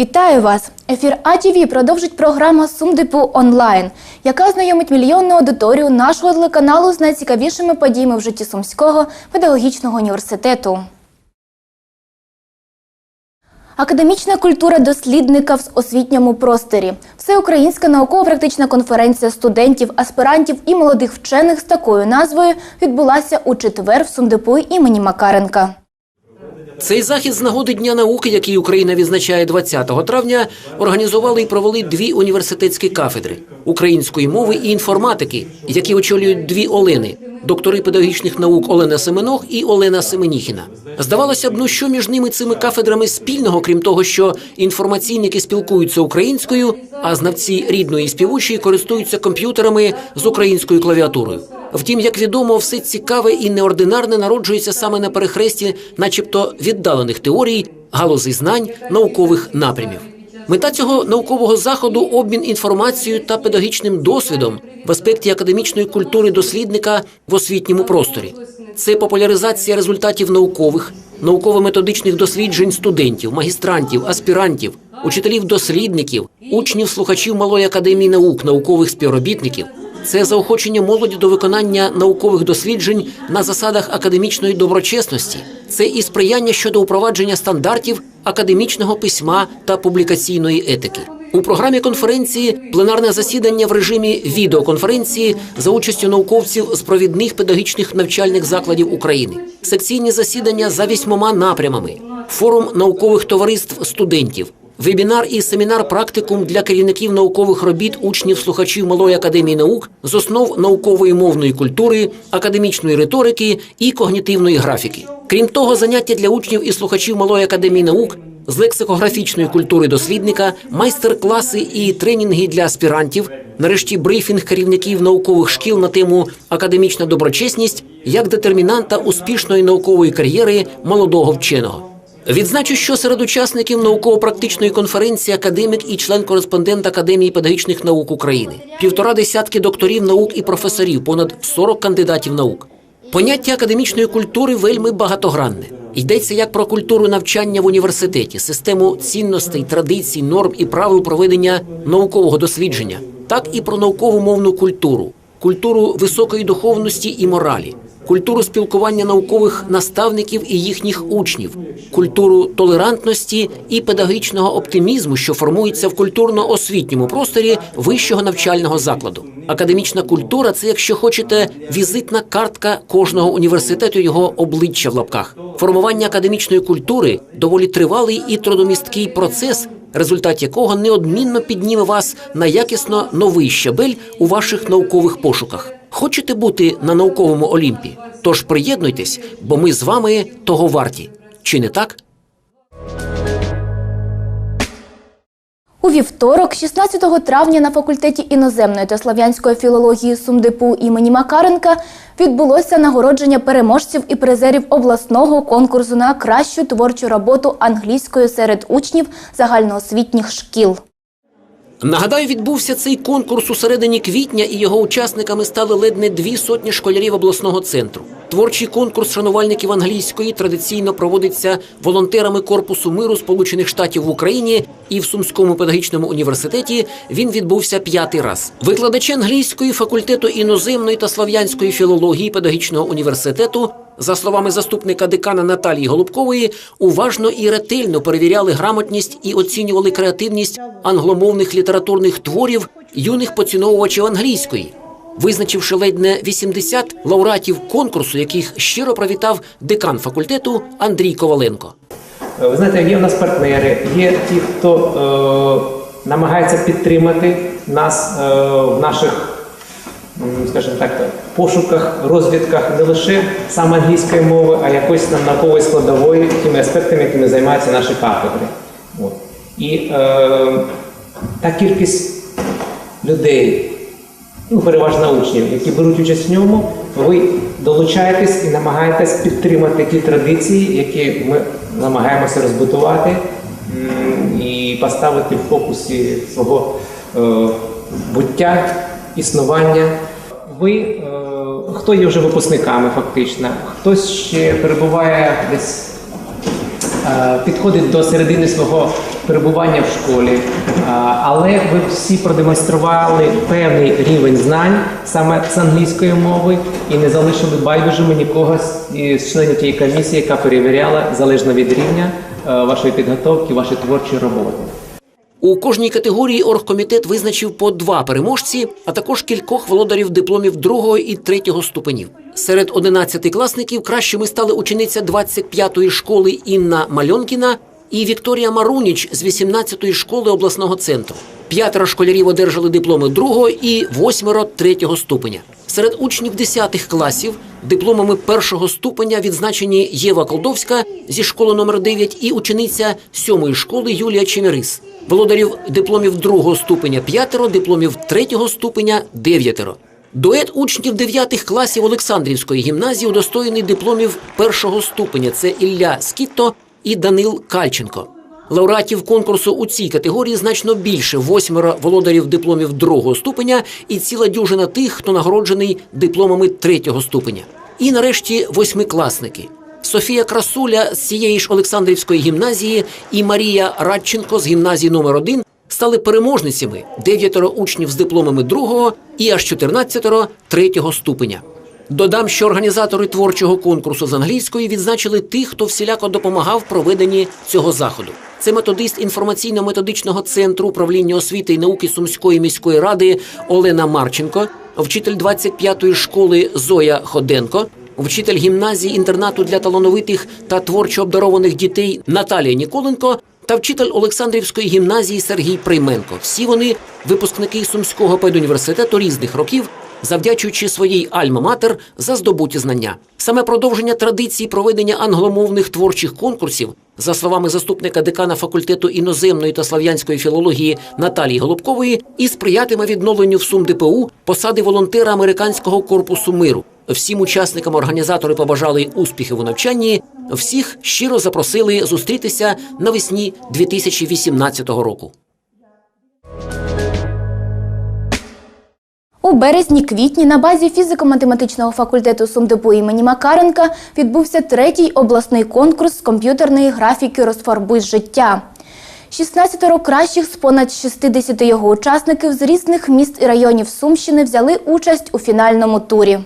Вітаю вас! Ефір АТВ продовжить програма Сумдипу онлайн, яка ознайомить мільйонну аудиторію нашого телеканалу з найцікавішими подіями в житті Сумського педагогічного університету. Академічна культура дослідника в освітньому просторі. Всеукраїнська науково-практична конференція студентів, аспірантів і молодих вчених з такою назвою відбулася у четвер в Сумдипу імені Макаренка. Цей захід з нагоди Дня науки, який Україна відзначає 20 травня, організували і провели дві університетські кафедри української мови і інформатики, які очолюють дві Олени доктори педагогічних наук Олена Семенох і Олена Семеніхіна. Здавалося б, ну що між ними цими кафедрами спільного, крім того, що інформаційники спілкуються українською, а знавці рідної і співучої користуються комп'ютерами з українською клавіатурою. Втім, як відомо, все цікаве і неординарне народжується саме на перехресті, начебто віддалених теорій, галузей знань, наукових напрямів. Мета цього наукового заходу обмін інформацією та педагогічним досвідом в аспекті академічної культури дослідника в освітньому просторі. Це популяризація результатів наукових, науково-методичних досліджень студентів, магістрантів, аспірантів, учителів-дослідників, учнів, слухачів малої академії наук, наукових співробітників. Це заохочення молоді до виконання наукових досліджень на засадах академічної доброчесності. Це і сприяння щодо упровадження стандартів академічного письма та публікаційної етики. У програмі конференції пленарне засідання в режимі відеоконференції за участю науковців з провідних педагогічних навчальних закладів України, секційні засідання за вісьмома напрямами, форум наукових товариств студентів, Вебінар і семінар практикум для керівників наукових робіт учнів слухачів Малої академії наук з основ наукової мовної культури, академічної риторики і когнітивної графіки. Крім того, заняття для учнів і слухачів Малої академії наук з лексикографічної культури дослідника, майстер-класи і тренінги для аспірантів. Нарешті брифінг керівників наукових шкіл на тему академічна доброчесність як детермінанта успішної наукової кар'єри молодого вченого. Відзначу, що серед учасників науково-практичної конференції академік і член-кореспондент Академії педагогічних наук України, півтора десятки докторів наук і професорів, понад 40 кандидатів наук. Поняття академічної культури вельми багатогранне. Йдеться як про культуру навчання в університеті, систему цінностей, традицій, норм і правил проведення наукового дослідження, так і про наукову мовну культуру, культуру високої духовності і моралі, культуру спілкування наукових наставників і їхніх учнів, культуру толерантності і педагогічного оптимізму, що формується в культурно-освітньому просторі вищого навчального закладу. Академічна культура це, якщо хочете, візитна картка кожного університету його обличчя в лапках. Формування академічної культури доволі тривалий і трудомісткий процес. Результат якого неодмінно підніме вас на якісно новий щабель у ваших наукових пошуках. Хочете бути на науковому олімпі? Тож приєднуйтесь, бо ми з вами того варті. Чи не так? У вівторок, 16 травня, на факультеті іноземної та слав'янської філології СумДипу імені Макаренка відбулося нагородження переможців і призерів обласного конкурсу на кращу творчу роботу англійською серед учнів загальноосвітніх шкіл. Нагадаю, відбувся цей конкурс у середині квітня, і його учасниками стали ледь не дві сотні школярів обласного центру. Творчий конкурс шанувальників англійської традиційно проводиться волонтерами Корпусу миру Сполучених Штатів в Україні і в Сумському педагогічному університеті він відбувся п'ятий раз. Викладачі англійської факультету іноземної та слав'янської філології педагогічного університету. За словами заступника декана Наталії Голубкової, уважно і ретельно перевіряли грамотність і оцінювали креативність англомовних літературних творів юних поціновувачів англійської, визначивши ледь не 80 лауреатів конкурсу, яких щиро привітав декан факультету Андрій Коваленко. Е, Ви знаєте, є в нас партнери, є ті, хто е, намагається підтримати нас е, в наших, скажімо так, пошуках, розвідках не лише саме англійської мови, а якоїсь нам наукової складової, тими аспектами, якими займаються наші кафедри. От. І е, та кількість людей, ну, переважно учнів, які беруть участь в ньому, ви долучаєтесь і намагаєтесь підтримати ті традиції, які ми намагаємося розбудувати і поставити в фокусі свого е, буття, існування. Ви, е, хто є вже випускниками фактично, хтось ще перебуває десь е, підходить до середини свого перебування в школі, але ви всі продемонстрували певний рівень знань саме з англійської мови і не залишили байдужими нікого з членів тієї комісії, яка перевіряла залежно від рівня е, вашої підготовки, вашої творчої роботи. У кожній категорії оргкомітет визначив по два переможці, а також кількох володарів дипломів другого і третього ступенів. Серед 11-класників кращими стали учениця 25-ї школи Інна Мальонкіна і Вікторія Маруніч з 18-ї школи обласного центру. П'ятеро школярів одержали дипломи другого і восьмеро третього ступеня. Серед учнів 10 класів дипломами першого ступеня відзначені Єва Колдовська зі школи номер 9 і учениця сьомої школи Юлія Чемерис. Володарів дипломів другого ступеня п'ятеро, дипломів третього ступеня дев'ятеро. Дует учнів 9 класів Олександрівської гімназії удостоєний дипломів першого ступеня. Це Ілля Скітто і Данил Кальченко. Лауреатів конкурсу у цій категорії значно більше восьмеро володарів дипломів другого ступеня і ціла дюжина тих, хто нагороджений дипломами третього ступеня. І нарешті восьмикласники. Софія Красуля з цієї ж Олександрівської гімназії і Марія Радченко з гімназії номер 1 стали переможницями дев'ятеро учнів з дипломами другого і аж 14 третього ступеня. Додам, що організатори творчого конкурсу з англійської відзначили тих, хто всіляко допомагав проведенні цього заходу. Це методист інформаційно-методичного центру управління освіти і науки Сумської міської ради Олена Марченко, вчитель 25-ї школи Зоя Ходенко, вчитель гімназії інтернату для талановитих та творчо обдарованих дітей Наталія Ніколенко та вчитель Олександрівської гімназії Сергій Прийменко. Всі вони випускники Сумського педуніверситету різних років, завдячуючи своїй альма-матер за здобуті знання. Саме продовження традиції проведення англомовних творчих конкурсів, за словами заступника декана факультету іноземної та слав'янської філології Наталії Голубкової, і сприятиме відновленню в СумДПУ посади волонтера американського корпусу миру. Всім учасникам організатори побажали успіхів у навчанні. Всіх щиро запросили зустрітися навесні 2018 року. У березні-квітні на базі фізико-математичного факультету СумДПУ імені Макаренка відбувся третій обласний конкурс з комп'ютерної графіки Розфарбуй життя. 16 кращих з понад 60 його учасників з різних міст і районів Сумщини взяли участь у фінальному турі.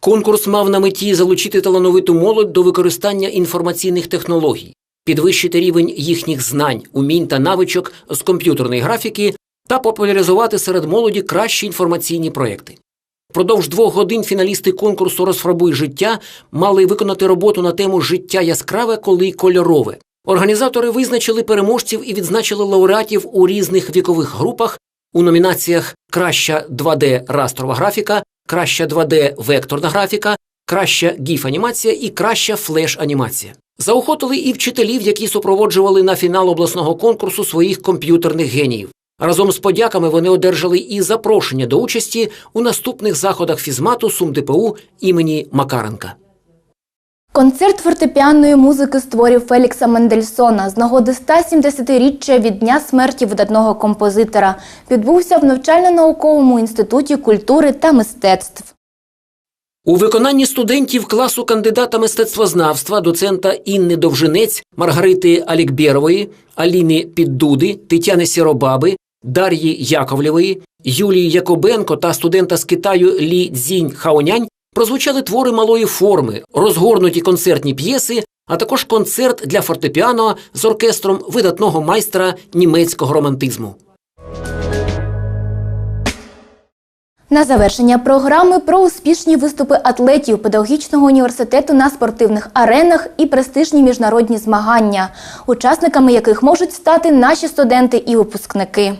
Конкурс мав на меті залучити талановиту молодь до використання інформаційних технологій, підвищити рівень їхніх знань, умінь та навичок з комп'ютерної графіки та популяризувати серед молоді кращі інформаційні проекти. Впродовж двох годин фіналісти конкурсу Розфарбуй життя мали виконати роботу на тему Життя яскраве, коли кольорове. Організатори визначили переможців і відзначили лауреатів у різних вікових групах у номінаціях Краща 2D растрова графіка, Краща 2D векторна графіка, Краща гіф-анімація і Краща флеш-анімація. Заохотили і вчителів, які супроводжували на фінал обласного конкурсу своїх комп'ютерних геніїв. Разом з подяками вони одержали і запрошення до участі у наступних заходах фізмату СумДПУ імені Макаренка. Концерт фортепіанної музики з творів Фелікса Мендельсона з нагоди 170-річчя від дня смерті видатного композитора відбувся в навчально-науковому інституті культури та мистецтв. У виконанні студентів класу кандидата мистецтвознавства, доцента Інни Довжинець, Маргарити Алікбєрової, Аліни Піддуди, Тетяни Сіробаби, Дар'ї Яковлєвої, Юлії Якобенко та студента з Китаю Лі Цзінь Хаонянь прозвучали твори малої форми, розгорнуті концертні п'єси, а також концерт для фортепіано з оркестром видатного майстра німецького романтизму. На завершення програми про успішні виступи атлетів педагогічного університету на спортивних аренах і престижні міжнародні змагання, учасниками яких можуть стати наші студенти і випускники.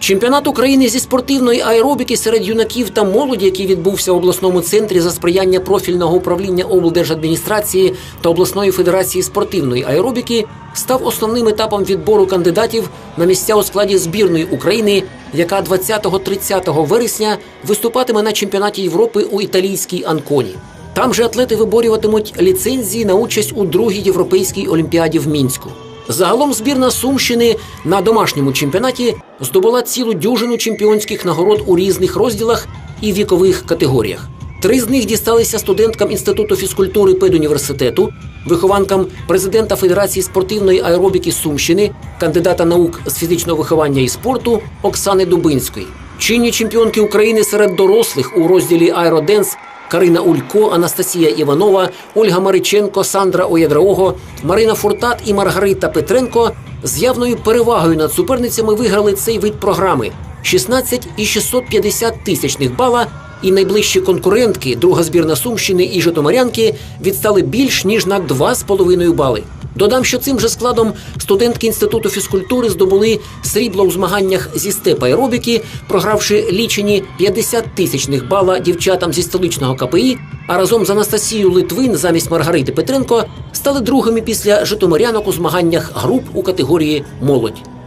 Чемпіонат України зі спортивної аеробіки серед юнаків та молоді, який відбувся в обласному центрі за сприяння профільного управління облдержадміністрації та обласної федерації спортивної аеробіки, став основним етапом відбору кандидатів на місця у складі збірної України, яка 20-30 вересня виступатиме на чемпіонаті Європи у італійській Анконі. Там же атлети виборюватимуть ліцензії на участь у другій європейській олімпіаді в Мінську. Загалом збірна Сумщини на домашньому чемпіонаті здобула цілу дюжину чемпіонських нагород у різних розділах і вікових категоріях. Три з них дісталися студенткам Інституту фізкультури педуніверситету, вихованкам президента Федерації спортивної аеробіки Сумщини, кандидата наук з фізичного виховання і спорту Оксани Дубинської. Чинні чемпіонки України серед дорослих у розділі Аероденс Карина Улько, Анастасія Іванова, Ольга Мариченко, Сандра Оєдраого, Марина Фуртат і Маргарита Петренко з явною перевагою над суперницями виграли цей вид програми 16 і 650 тисячних бала. І найближчі конкурентки, друга збірна Сумщини і Житомирянки, відстали більш ніж на 2,5 бали. Додам, що цим же складом студентки інституту фізкультури здобули срібло у змаганнях зі степ аеробіки, програвши лічені 50 тисячних бала дівчатам зі столичного КПІ. А разом з Анастасією Литвин замість Маргарити Петренко стали другими після житомирянок у змаганнях груп у категорії молодь.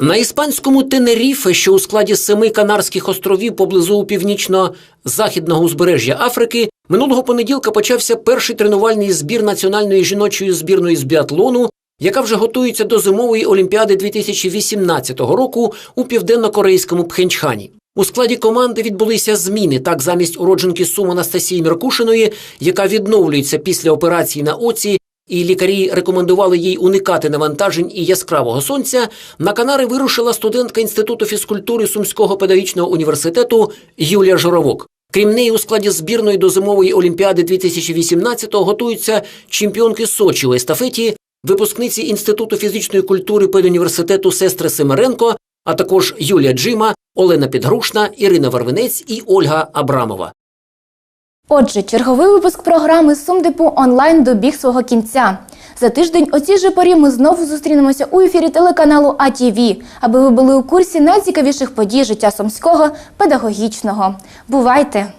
На іспанському Тенеріфе, що у складі семи Канарських островів поблизу північно-західного узбережжя Африки, минулого понеділка почався перший тренувальний збір національної жіночої збірної з біатлону, яка вже готується до зимової олімпіади 2018 року у південно-корейському Пхенчхані. У складі команди відбулися зміни. Так, замість уродженки Сум Анастасії Меркушиної, яка відновлюється після операції на оці, і лікарі рекомендували їй уникати навантажень і яскравого сонця. На Канари вирушила студентка інституту фізкультури Сумського педагогічного університету Юлія Жоровок. Крім неї, у складі збірної до зимової олімпіади 2018-го готуються чемпіонки Сочі у естафеті, випускниці інституту фізичної культури педуніверситету сестри Семеренко, а також Юлія Джима, Олена Підгрушна, Ірина Варвинець і Ольга Абрамова. Отже, черговий випуск програми Сумдепу онлайн добіг свого кінця. За тиждень о цій же порі ми знову зустрінемося у ефірі телеканалу АТВ, аби ви були у курсі найцікавіших подій життя сумського педагогічного. Бувайте!